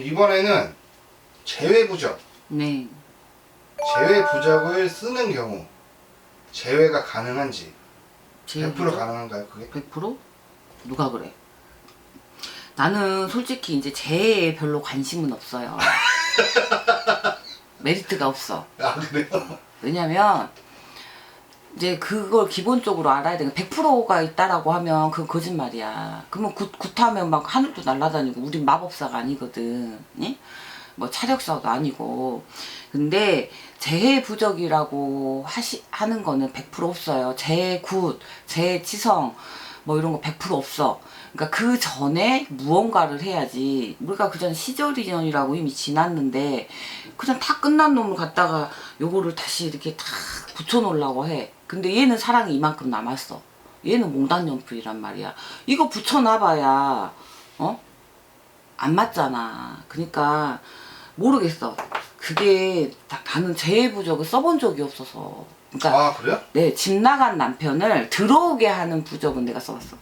이번에는 제외 부적, 네. 제외 부적을 쓰는 경우 제외가 가능한지 제외 100% 부적? 가능한가요? 그게? 100%? 누가 그래? 나는 솔직히 이제 재해에 별로 관심은 없어요. 메리트가 없어. 아 그래요? 왜냐면 이제 그걸 기본적으로 알아야 되는 100%가 있다라고 하면 그건 거짓말이야. 그러면 굿, 굿하면 막 하늘도 날아다니고 우린 마법사가 아니거든. 예? 뭐 차력사도 아니고. 근데 재해 부적이라고 하시, 하는 거는 100% 없어요. 재해 굿, 재해 치성 뭐 이런 거 100% 없어. 그러니까 그 전에 무언가를 해야지. 우리가 그전 시절 인연이라고 이미 지났는데 그냥 다 끝난 놈을 갖다가 요거를 다시 이렇게 다 붙여놓으려고 해. 근데 얘는 사랑이 이만큼 남았어. 얘는 몽단연필이란 말이야. 이거 붙여놔봐야 어? 안 맞잖아. 그러니까 모르겠어. 그게 다, 나는 재해부적을 써본 적이 없어서. 그러니까 아 그래요? 네, 집 나간 남편을 들어오게 하는 부적은 내가 써봤어.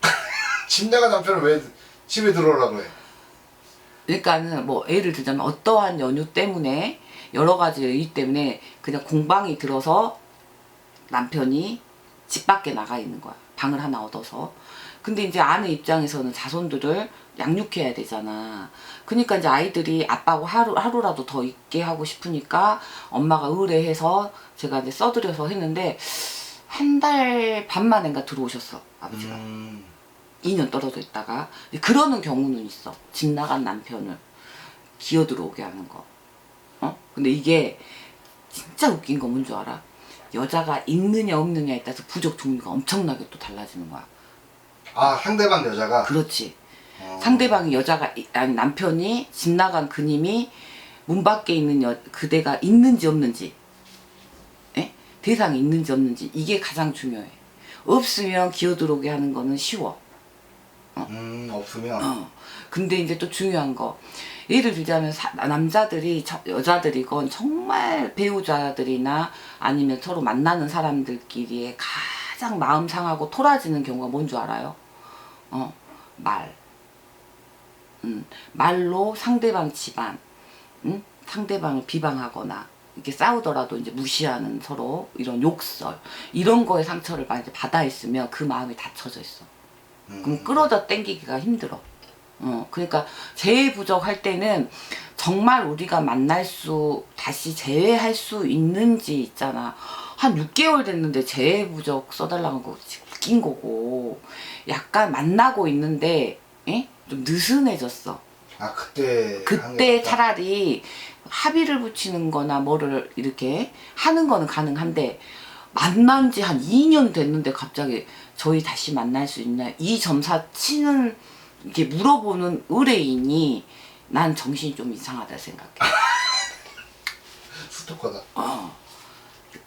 집 나간 남편은 왜 집에 들어오라고 그래? 그러니까는 뭐 예를 들자면 어떠한 연유 때문에 여러 가지 이유 때문에 그냥 공방이 들어서 남편이 집 밖에 나가 있는 거야. 방을 하나 얻어서. 근데 이제 아내 입장에서는 자손들을 양육해야 되잖아. 그러니까 이제 아이들이 아빠하고 하루, 하루라도 더 있게 하고 싶으니까 엄마가 의뢰해서 제가 이제 써드려서 했는데 한 달 반 만인가 들어오셨어. 아버지가. 음, 2년 떨어져 있다가 그러는 경우는 있어. 집 나간 남편을 기어 들어오게 하는 거. 어? 근데 이게 진짜 웃긴 거 뭔 줄 알아? 여자가 있느냐 없느냐에 따라서 부적 종류가 엄청나게 또 달라지는 거야. 아 상대방 여자가 그렇지. 어, 상대방이 여자가 이- 아니 남편이 집 나간 그님이 문 밖에 있는 여, 그대가 있는지 없는지, 에? 대상이 있는지 없는지 이게 가장 중요해. 없으면 기어 들어오게 하는 거는 쉬워. 음 없으면 어. 근데 이제 또 중요한 거. 예를 들자면 사- 남자들이 저- 여자들이건 정말 배우자들이나 아니면 서로 만나는 사람들끼리의 가장 마음 상하고 토라지는 경우가 뭔 줄 알아요? 어, 말. 음, 말로 상대방 집안, 음? 상대방을 비방하거나 이렇게 싸우더라도 이제 무시하는 서로 이런 욕설 이런 거에 상처를 많이 받아 있으면 그 마음이 닫혀져 있어. 음, 그럼 끌어다 땡기기가 힘들어. 어, 그러니까 재해 부적 할 때는 정말 우리가 만날 수, 다시 재회할 수 있는지 있잖아. 한 6개월 됐는데 재해 부적 써달라는 거 웃긴 거고. 약간 만나고 있는데, 에? 좀 느슨해졌어. 아 그때 그때. 차라리 합의를 붙이는 거나 뭐를 이렇게 하는 거는 가능한데 만난 지 한 2년 됐는데 갑자기 저희 다시 만날 수 있나요? 이 점사 치는 이게 물어보는 의뢰인이 난 정신이 좀 이상하다 생각해. 스토커다 어.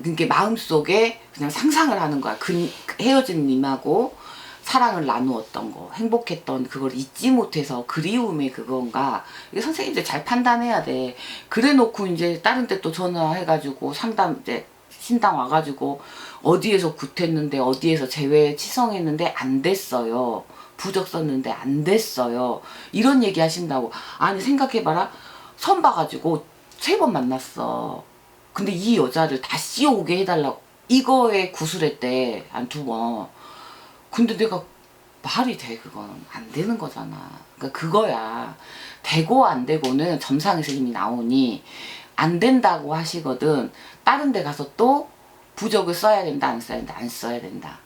그게 마음속에 그냥 상상을 하는 거야. 그 헤어진 님하고 사랑을 나누었던 거, 행복했던 그걸 잊지 못해서 그리움의 그건가. 이게 선생님들 잘 판단해야 돼. 그래 놓고 이제 다른 데 또 전화해가지고 상담 이제 신당 와가지고 어디에서 굿했는데 어디에서 제외 치성했는데 안 됐어요. 부적 썼는데 안 됐어요. 이런 얘기 하신다고. 아니 생각해봐라. 선 봐가지고 세 번 만났어. 근데 이 여자를 다시 오게 해달라고. 이거에 구술했대. 한 두 번. 근데 내가 말이 돼, 그건. 안 되는 거잖아. 그러니까 그거야. 되고 안 되고는 점상에서 이미 나오니 안 된다고 하시거든. 다른 데 가서 또 부적을 써야 된다, 안 써야 된다, 안 써야 된다.